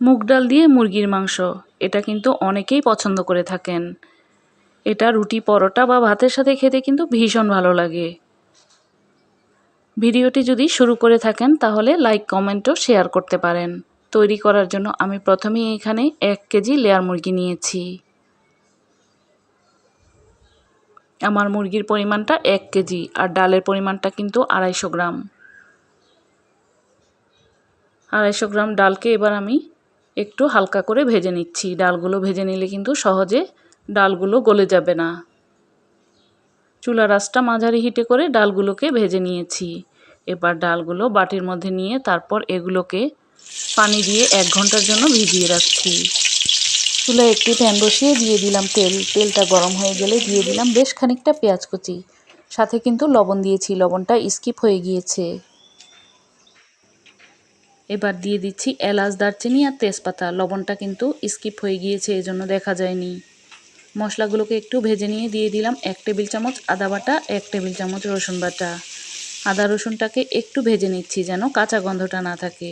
মুগ ডাল দিয়ে মুরগির মাংস। এটা কিন্তু অনেকেই পছন্দ করে থাকেন। এটা রুটি পরোটা বা ভাতের সাথে খেতে কিন্তু ভীষণ ভালো লাগে। ভিডিওটি যদি শুরু করে থাকেন, তাহলে লাইক কমেন্টও শেয়ার করতে পারেন। তৈরি করার জন্য আমি প্রথমেই এখানে এক কেজি লেয়ার মুরগি নিয়েছি। আমার মুরগির পরিমাণটা এক কেজি আর ডালের পরিমাণটা কিন্তু আড়াইশো গ্রাম। আড়াইশো গ্রাম ডালকে এবার আমি একটু হালকা করে ভেজে নিচ্ছি। ডালগুলো ভেজে নিলে কিন্তু সহজে ডালগুলো গলে যাবে না। চুলা রাসটা মাঝারি হিটে করে ডালগুলোকে ভেজে নিয়েছি। এবার ডালগুলো বাটির মধ্যে নিয়ে তারপর এগুলোকে পানি দিয়ে এক ঘণ্টার জন্য ভিজিয়ে রাখছি। চুলায় একটি প্যান বসিয়ে দিয়ে দিলাম তেল। তেলটা গরম হয়ে গেলে দিয়ে দিলাম বেশ খানিকটা পেঁয়াজ কুচি। সাথে কিন্তু লবণ দিয়েছি। লবণটা স্কিপ হয়ে গিয়েছে। এবার দিয়ে দিচ্ছি এলাচ, দারচিনি আর তেজপাতা। লবণটা কিন্তু স্কিপ হয়ে গিয়েছে, এজন্য দেখা যায়নি। মশলাগুলোকে একটু ভেজে নিয়ে দিয়ে দিলাম এক টেবিল চামচ আদা বাটা, এক টেবিল চামচ রসুন বাটা। আদা রসুনটাকে একটু ভেজে নিচ্ছি যেন কাঁচা গন্ধটা না থাকে।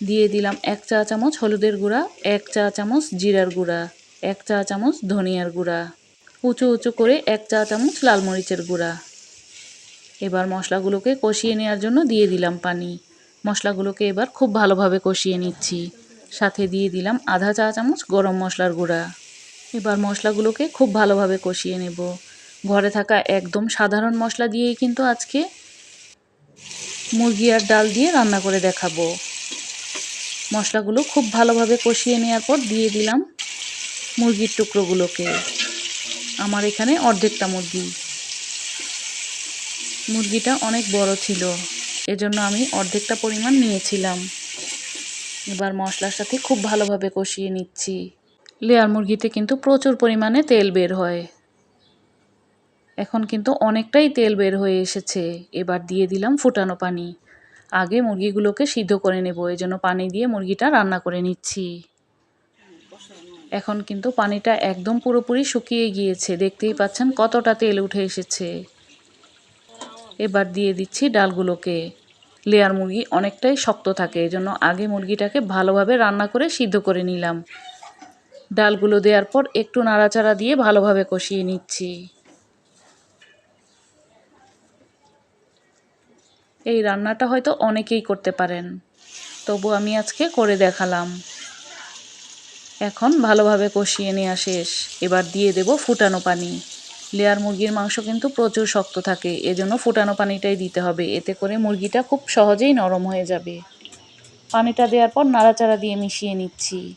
দিয়ে দিলাম এক চা চামচ হলুদের গুঁড়া, এক চা চামচ জিরার গুঁড়া, এক চা চামচ ধনিয়ার গুঁড়া। উঁচু উঁচু করে এক চা চামচ লাল মরিচের গুঁড়া। এবার মশলাগুলোকে কষিয়ে নেওয়ার জন্য দিয়ে দিলাম পানি। মশলাগুলোকে এবার খুব ভালোভাবে কষিয়ে নিচ্ছি। সাথে দিয়ে দিলাম আধা চা চামচ গরম মশলার গুঁড়া। এবার মশলাগুলোকে খুব ভালোভাবে কষিয়ে নেব। ঘরে থাকা একদম সাধারণ মশলা দিয়েই কিন্তু আজকে মুরগি আর ডাল দিয়ে রান্না করে দেখাবো। মশলাগুলো খুব ভালোভাবে কষিয়ে নেওয়ার পর দিয়ে দিলাম মুরগির টুকরোগুলোকে। আমার এখানে অর্ধেকটা মুরগি। মুরগিটা অনেক বড় ছিল। এজন্য আমি অর্ধেকটা পরিমাণ নিয়েছিলাম। এবার মশলার সাথে খুব ভালোভাবে কষিয়ে নিচ্ছি। লেয়ার মুরগিতে কিন্তু প্রচুর পরিমাণে তেল বের হয়। এখন কিন্তু অনেকটাই তেল বের হয়ে এসেছে। এবার দিয়ে দিলাম ফুটানো পানি। আগে মুরগিগুলোকে সিদ্ধ করে নেব। এই জন্য পানি দিয়ে মুরগিটা রান্না করে নিচ্ছি। এখন কিন্তু পানিটা একদম পুরোপুরি শুকিয়ে গিয়েছে। দেখতেই পাচ্ছেন কতটা তেল উঠে এসেছে। এবার দিয়ে দিচ্ছি ডালগুলোকে। লেয়ার মুরগি অনেকটাই শক্ত থাকে, এজন্য আগে মুরগিটাকে ভালোভাবে রান্না করে সিদ্ধ করে নিলাম। ডালগুলো দেওয়ার পর একটু নাড়াচাড়া দিয়ে ভালোভাবে কষিয়ে নিচ্ছি। এই রান্নাটা হয়তো অনেকেই করতে পারেন, তবু আমি আজকে করে দেখালাম। এখন ভালোভাবে কষিয়ে নেওয়া শেষ। এবার দিয়ে দেব ফুটানো পানি। লেয়ার মুরগির মাংস কিন্তু প্রচুর শক্ত থাকে, এজন্য ফুটানো পানিটাই দিতে হবে। এতে করে মুরগিটা খুব সহজেই নরম হয়ে যাবে। পানিটা দেওয়ার পর নাড়াচাড়া দিয়ে মিশিয়ে নিচ্ছি।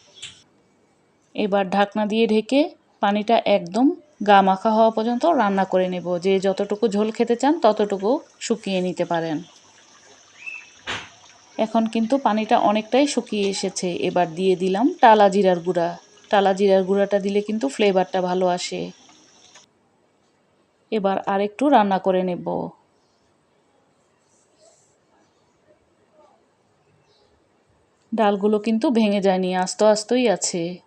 এবার ঢাকনা দিয়ে ঢেকে পানিটা একদম গা মাখা হওয়া পর্যন্ত রান্না করে নেব। যে যতটুকু ঝোল খেতে চান, ততটুকু শুকিয়ে নিতে পারেন। এখন কিন্তু পানিটা অনেকটাই শুকিয়ে এসেছে। এবার দিয়ে দিলাম টালা জিরার গুঁড়া। টালা জিরার গুঁড়াটা দিলে কিন্তু ফ্লেভারটা ভালো আসে। এবার আরেকটু রান্না করে নেব। ডালগুলো কিন্তু ভেঙে যায়নি, আস্ত আস্তই আছে।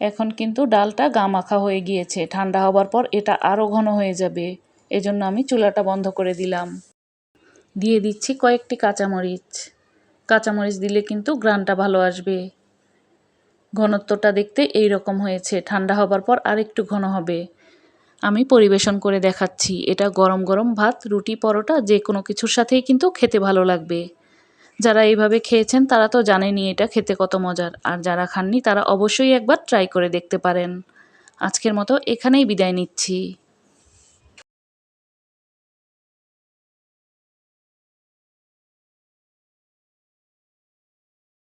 এখন কিন্তু ডালটা গা মাখা হয়ে গিয়েছে, ঠান্ডা হবার পর এটা আরও ঘন হয়ে যাবে, এজন্য আমি চুলাটা বন্ধ করে দিলাম। দিয়ে দিচ্ছি কয়েকটি কাঁচামরিচ। কাঁচামরিচ দিলে কিন্তু গ্রানটা ভালো আসবে। ঘনত্বটা দেখতে এই রকম হয়েছে। ঠান্ডা হবার পর আর একটু ঘন হবে। আমি পরিবেশন করে দেখাচ্ছি। এটা গরম গরম ভাত, রুটি, পরোটা যে কোনো কিছুর সাথেই কিন্তু খেতে ভালো লাগবে। যারা এইভাবে খেয়েছেন তারা তো জানেনি এটা খেতে কত মজার। আর যারা খাননি তারা অবশ্যই একবার ট্রাই করে দেখতে পারেন। আজকের মতো এখানেই বিদায় নিচ্ছি।